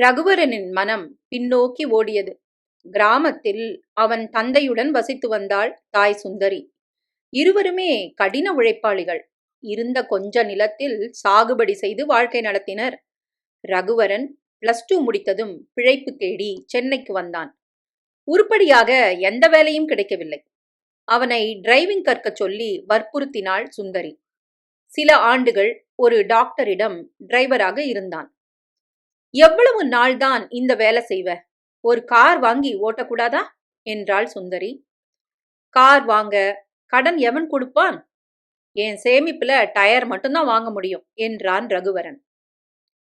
ரகுவரனின் மனம் பின்னோக்கி ஓடியது. கிராமத்தில் அவன் தந்தையுடன் வசித்து வந்தாள் தாய் சுந்தரி. இருவருமே கடின உழைப்பாளிகள். இருந்த கொஞ்ச நிலத்தில் சாகுபடி செய்து வாழ்க்கை நடத்தினர். ரகுவரன் பிளஸ் டூ முடித்ததும் பிழைப்பு தேடி சென்னைக்கு வந்தான். உருப்படியாக எந்த வேலையும் கிடைக்கவில்லை. அவனை டிரைவிங் கற்கச் சொல்லி வற்புறுத்தினாள் சுந்தரி. சில ஆண்டுகள் ஒரு டாக்டரிடம் டிரைவராக இருந்தான். எவ்வளவு நாள்தான் இந்த வேலை செய்வ? ஒரு கார் வாங்கி ஓட்டக்கூடாதா? என்றாள் சுந்தரி. கார் வாங்க கடன் எவன் கொடுப்பான்? என் சேமிப்புல டயர் மட்டும்தான் வாங்க முடியும் என்றான் ரகுவரன்.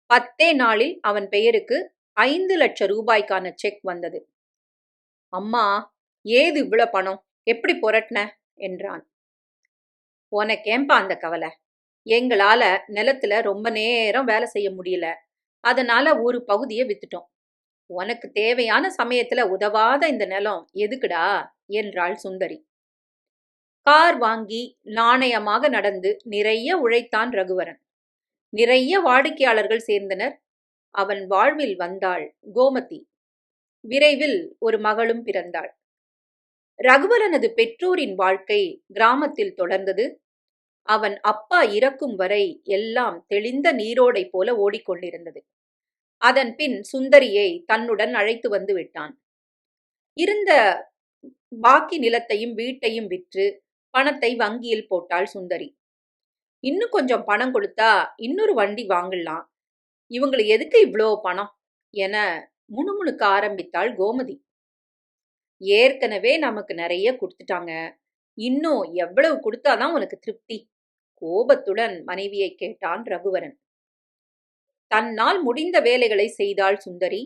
பத்தே நாளில் அவன் பெயருக்கு ஐந்து லட்சம் ரூபாய்க்கான செக் வந்தது. அம்மா ஏது இவ்வளவு பணம்? எப்படி புரட்டின என்றான். உனக்கேம்பா அந்த கவலை? எங்களால நிலத்துல ரொம்ப நேரம் வேலை செய்ய முடியல. அதனால ஒரு பகுதியை வித்துட்டோம். உனக்கு தேவையான சமயத்துல உதவாத இந்த நிலம் எதுக்குடா? என்றாள் சுந்தரி. கார் வாங்கி நாணயமாக நடந்து நிறைய உழைத்தான் ரகுவரன். நிறைய வாடிக்கையாளர்கள் சேர்ந்தனர். அவன் வாழ்வில் வந்தாள் கோமதி. விரைவில் ஒரு மகளும் பிறந்தாள். ரகுவரனது பெற்றோரின் வாழ்க்கை கிராமத்தில் தொடர்ந்தது. அவன் அப்பா இறக்கும் வரை எல்லாம் தெளிந்த நீரோடை போல ஓடிக்கொண்டிருந்தது. அதன் பின் சுந்தரியை தன்னுடன் அழைத்து வந்து விட்டான். இருந்த பாக்கி நிலத்தையும் வீட்டையும் விற்று பணத்தை வங்கியில் போட்டாள் சுந்தரி. இன்னும் கொஞ்சம் பணம் கொடுத்தா இன்னொரு வண்டி வாங்கலாம். இவங்களை எதுக்கு இவ்வளோ பணம்? என முணுமுணுக்க ஆரம்பித்தாள் கோமதி. ஏற்கனவே நமக்கு நிறைய கொடுத்துட்டாங்க. இன்னும் எவ்வளவு கொடுத்தாதான் உனக்கு திருப்தி. கோபத்துடன் மனைவியை கேட்டான் ரகுவரன். தன்னால் முடிந்த வேலைகளை செய்தாள் சுந்தரி.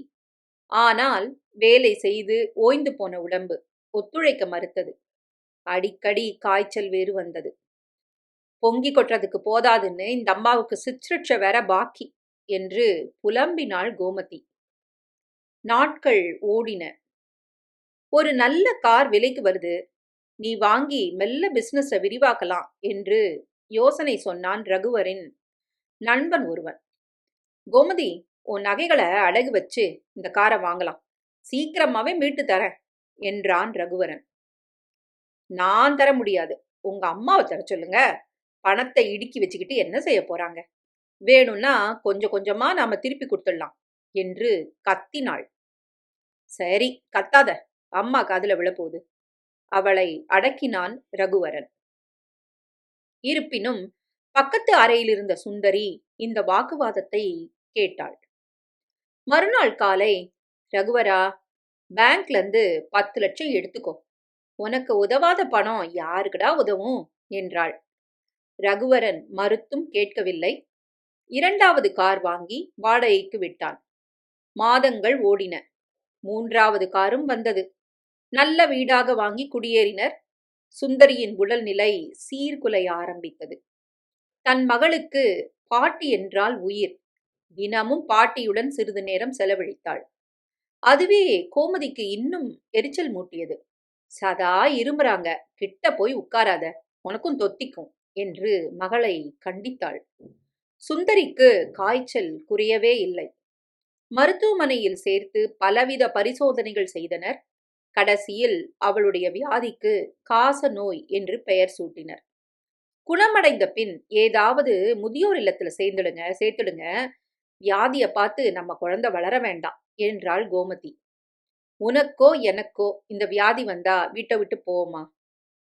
ஆனால் வேலை செய்து ஓய்ந்து போன உடம்பு ஒத்துழைக்க மறுத்தது. அடிக்கடி காய்ச்சல் வேறு வந்தது. பொங்கி கொட்டுறதுக்கு போதாதுன்னு இந்த அம்மாவுக்கு சித்ருட்ச வேற பாக்கி என்று புலம்பினாள் கோமதி. நாட்கள் ஓடின. ஒரு நல்ல கார் விலைக்கு வருது. நீ வாங்கி மெல்ல பிசினஸ விரிவாக்கலாம் என்று யோசனை சொன்னான் ரகுவரின் நண்பன் ஒருவன். கோமதி உன் நகைகளை அடகு வச்சு இந்த காரை வாங்கலாம். சீக்கிரமாவே மீட்டு தரேன் என்றான் ரகுவரன். நான் தர முடியாது. உங்க அம்மாவை தர சொல்லுங்க. பணத்தை இடுக்கி வச்சுக்கிட்டு என்ன செய்ய போறாங்க? வேணும்னா கொஞ்சம் கொஞ்சமா நாம திருப்பி கொடுத்துடலாம் என்று கத்தினாள். சரி கத்தாத. அம்மா காதுல விழப்போகுது. அவளை அடக்கினான் ரகுவரன். இருப்பினும் பக்கத்து அறையில் இருந்த சுந்தரி இந்த வாக்குவாதத்தை கேட்டாள். மறுநாள் காலை ரகுவரா பேங்க்ல இருந்து பத்து லட்சம் எடுத்துக்கோ. உனக்கு உதவாத பணம் யாருக்குடா உதவும்? என்றாள். ரகுவரன் மறுத்தும் கேட்கவில்லை. இரண்டாவது கார் வாங்கி வாடகைக்கு விட்டான். மாதங்கள் ஓடின. மூன்றாவது காரும் வந்தது. நல்ல வீடாக வாங்கி குடியேறினர். சுந்தரியின் உடல்நிலை சீர்குலைய ஆரம்பித்தது. தன் மகளுக்கு பாட்டி என்றால் உயிர். தினமும் பாட்டியுடன் சிறிது நேரம் செலவழித்தாள். அதுவே கோமதிக்கு இன்னும் எரிச்சல் மூட்டியது. சதா இருமுறாங்க கிட்ட போய் உட்காராத உனக்கும் தொத்திக்கும் என்று மகளை கண்டித்தாள். சுந்தரிக்கு காய்ச்சல் குறையவே இல்லை. மருத்துவமனையில் சேர்த்து பலவித பரிசோதனைகள் செய்தனர். கடைசியில் அவளுடைய வியாதிக்கு காச நோய் என்று பெயர் சூட்டினர். குணமடைந்த பின் ஏதாவது முதியோர் இல்லத்துல சேர்ந்துடுங்க சேர்த்துடுங்க. வியாதிய பார்த்து நம்ம குழந்தை வளர வேண்டாம் என்றாள் கோமதி. உனக்கோ எனக்கோ இந்த வியாதி வந்தா வீட்டை விட்டு போமா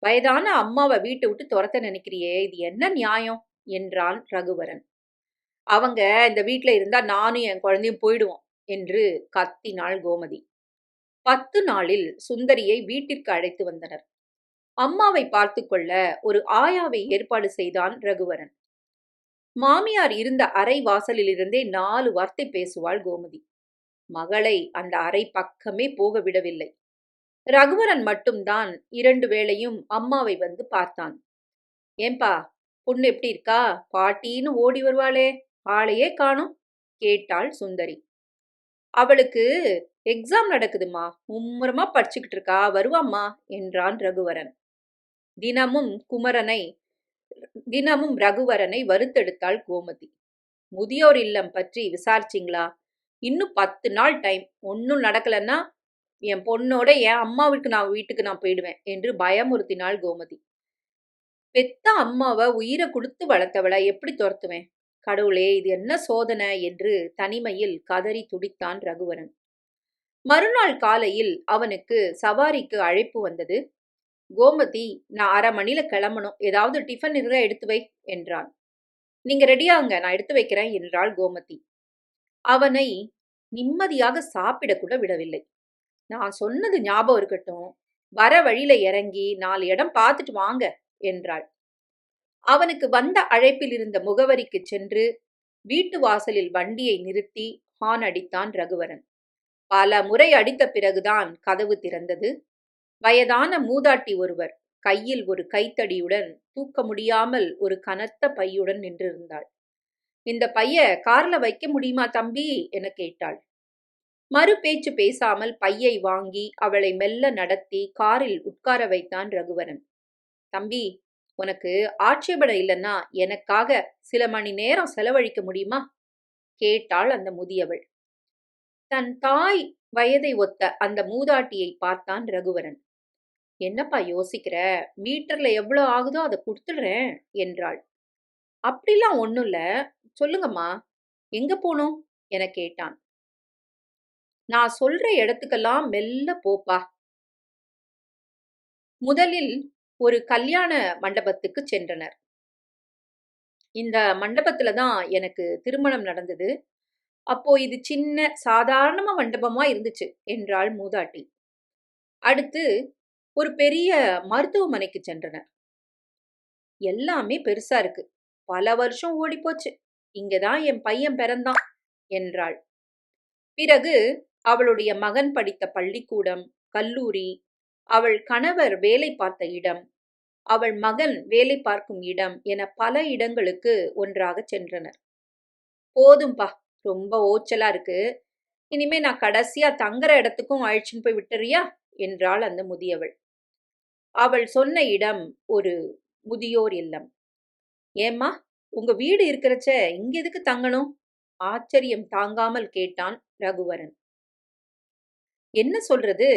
வயதான அம்மாவை வீட்டை விட்டு துரத்த நினைக்கிறியே இது என்ன நியாயம்? என்றான் ரகுவரன். அவங்க இந்த வீட்டில் இருந்தா நானும் என் குழந்தையும் போயிடுவோம் என்று கத்தினாள் கோமதி. பத்து நாளில் சுந்தரியை வீட்டிற்கு அழைத்து வந்தனர். அம்மாவை பார்த்து கொள்ள ஒரு ஆயாவை ஏற்பாடு செய்தான் ரகுவரன். மாமியார் இருந்த அறை வாசலிலிருந்தே நாலு வார்த்தை பேசுவாள் கோமதி. மகளை அந்த அறை பக்கமே போக விடவில்லை. ரகுவரன் மட்டும்தான் இரண்டு வேளையும் அம்மாவை வந்து பார்த்தான். ஏம்பா பொண்ணு எப்படி இருக்கா? பாட்டின்னு ஓடி வருவாளே ஆளையே காணும் கேட்டாள் சுந்தரி. அவளுக்கு எக்ஸாம் நடக்குதுமா மும்முரமா படிச்சுக்கிட்டு இருக்கா வருவாம்மா என்றான் ரகுவரன். தினமும் குமரனை தினமும் ரகுவரனை வறுத்தெடுத்தாள் கோமதி. முதியோர் இல்லம் பற்றி விசாரிச்சிங்களா? இன்னும் பத்து நாள் டைம் ஒன்றும் நடக்கலன்னா என் பொண்ணோட என் அம்மாவுக்கு நான் வீட்டுக்கு நான் போயிடுவேன் என்று பயமுறுத்தினாள் கோமதி. பெத்த அம்மாவை உயிரை கொடுத்து வளர்த்தவளை எப்படி துரத்துவேன்? கடவுளே இது என்ன சோதனை? என்று தனிமையில் கதறி துடித்தான் ரகுவரன். மறுநாள் காலையில் அவனுக்கு சவாரிக்கு அழைப்பு வந்தது. கோமதி நான் அரை மணில கிளம்பணும். ஏதாவது டிஃபன் இருந்தா எடுத்து வை என்றான். நீங்க ரெடியாங்க நான் எடுத்து வைக்கிறேன் என்றாள் கோமதி. அவனை நிம்மதியாக சாப்பிட கூட விடவில்லை. நான் சொன்னது ஞாபகம் இருக்கட்டும். வர வழியில இறங்கி நாலு இடம் பார்த்துட்டு வாங்க என்றாள். அவனுக்கு வந்த அழைப்பில் இருந்த முகவரிக்கு சென்று வீட்டு வாசலில் வண்டியை நிறுத்தி ஹான் அடித்தான் ரகுவரன். பல முறை அடித்த பிறகுதான் கதவு திறந்தது. வயதான மூதாட்டி ஒருவர் கையில் ஒரு கைத்தடியுடன் தூக்க முடியாமல் ஒரு கனத்த பையுடன் நின்றிருந்தாள். இந்த பைய கார்ல வைக்க முடியுமா தம்பி? என கேட்டாள். மறு பேச்சு பேசாமல் பையை வாங்கி அவளை மெல்ல நடத்தி காரில் உட்கார வைத்தான் ரகுவரன். தம்பி உனக்கு ஆட்சேபனை இல்லைன்னா எனக்காக சில மணி நேரம் செலவழிக்க முடியுமா? கேட்டாள் அந்த முதியவள். தன் தாய் வயதை ஒத்த அந்த மூதாட்டியை பார்த்தான் ரகுவரன். என்னப்பா யோசிக்கிற? மீட்டர்ல எவ்வளோ ஆகுதோ அதை கொடுத்துடுறேன் என்றாள். அப்படிலாம் ஒன்றும் இல்லை சொல்லுங்கம்மா. எங்க போனோம் என கேட்டான். நான் சொல்ற இடத்துக்கெல்லாம் மெல்ல போப்பா. முதலில் ஒரு கல்யாண மண்டபத்துக்கு சென்றனர். இந்த மண்டபத்துல தான் எனக்கு திருமணம் நடந்தது. அப்போ இது சின்ன சாதாரணமா மண்டபமா இருந்துச்சு என்றாள் மூதாட்டி. அடுத்து ஒரு பெரிய மருத்துவமனைக்கு சென்றனர். எல்லாமே பெருசா இருக்கு. பல வருஷம் ஓடி போச்சு இங்கதான் என் பையன் பிறந்தான் என்றாள். பிறகு அவளுடைய மகன் படித்த பள்ளிக்கூடம் கல்லூரி அவள் கணவர் வேலை பார்த்த இடம் அவள் மகன் வேலை பார்க்கும் இடம் என பல இடங்களுக்கு ஒன்றாக சென்றனர். போதும்பா ரொம்ப ஓச்சலா இருக்கு. இனிமே நான் கடைசியா தங்குற இடத்துக்கும் அழைச்சின்னு போய் விட்டுறியா? என்றாள் அந்த முதியவள். அவள் சொன்ன இடம் ஒரு முதியோர் இல்லம். ஏம்மா உங்க வீடு இருக்கிறச்ச இங்க எதுக்கு தங்கணும்? ஆச்சரியம் தாங்காமல் கேட்டான் ரகுவரன். என்ன சொல்றது?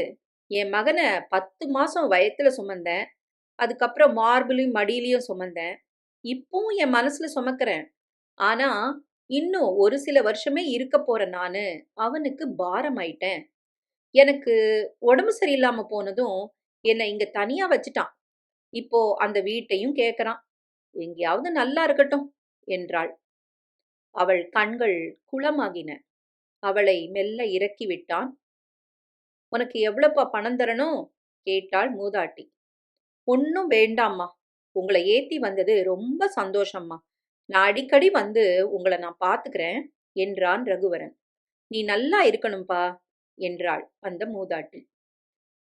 என் மகனை பத்து மாசம் வயத்துல சுமந்தேன். அதுக்கப்புறம் மார்பிளையும் மடியிலையும் சுமந்தேன். இப்பவும் என் மனசுல சுமக்கிறேன். ஆனா இன்னும் ஒரு சில வருஷமே இருக்க போற நானு. அவனுக்கு பாரம் ஆயிட்டேன் எனக்கு உடம்பு சரியில்லாம போனதும் என்னை இங்க தனியா வச்சுட்டான். இப்போ அந்த வீட்டையும் கேக்குறான். எங்கேயாவது நல்லா இருக்கட்டும் என்றாள். அவள் கண்கள் குளமாகின. அவளை மெல்ல இறக்கி விட்டான். உனக்கு எவ்வளப்பா பணம் தரணும் கேட்டாள் மூதாட்டி. ஒன்னும் வேண்டாம்மா. உங்களை ஏத்தி வந்தது ரொம்ப சந்தோஷம்மா. நான் அடிக்கடி வந்து உங்களை நான் பார்த்துக்கிறேன் என்றான் ரகுவரன். நீ நல்லா இருக்கணும்பா என்றாள் அந்த மூதாட்டி.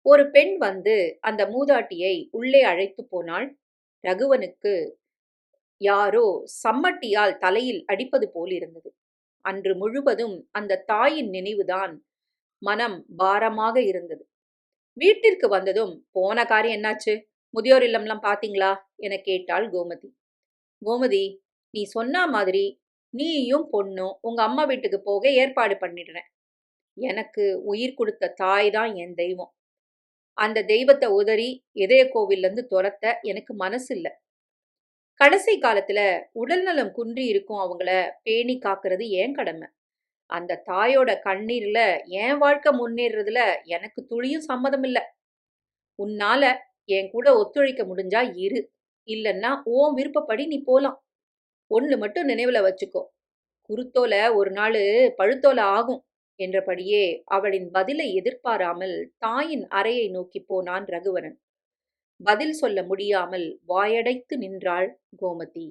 ஒரு பெண் வந்து அந்த மூதாட்டியை உள்ளே அழைத்து போனாள். ரகுவனுக்கு யாரோ சம்மட்டியால் தலையில் அடிப்பது போல் இருந்தது. அன்று முழுவதும் அந்த தாயின் நினைவுதான் மனம் பாரமாக இருந்தது. வீட்டிற்கு வந்ததும் போன காரியம் என்னாச்சு? முதியோர் இல்லம்லாம் பாத்தீங்களா? என கேட்டாள் கோமதி. கோமதி நீ சொன்ன மாதிரி நீயும் பொண்ணும் உங்க அம்மா வீட்டுக்கு போக ஏற்பாடு பண்ணிடுறேன். எனக்கு உயிர் கொடுத்த தாய் தான் என் தெய்வம். அந்த தெய்வத்தை உதறி இதய கோவில்லேருந்து துரத்த எனக்கு மனசு இல்லை கடைசி காலத்துல உடல்நலம் குன்றி இருக்கும் அவங்கள பேணி காக்கிறது ஏன் கடமை. அந்த தாயோட கண்ணீர்ல என் வாழ்க்கை முன்னேறதுல எனக்கு துளியும் சம்மதம் இல்லை உன்னால என் கூட ஒத்துழைக்க முடிஞ்சா இரு. இல்லைன்னா ஓ விருப்பப்படி நீ போலாம். ஒன்று மட்டும் நினைவில் வச்சுக்கோ. குருத்தோல ஒரு நாள் பழுத்தோல ஆகும் என்றபடியே அவளின் பதிலை எதிர்பாராமல் தாயின் அறையை நோக்கி போனான் ரகுவரன். பதில் சொல்ல முடியாமல் வாயடைத்து நின்றாள் கோமதி.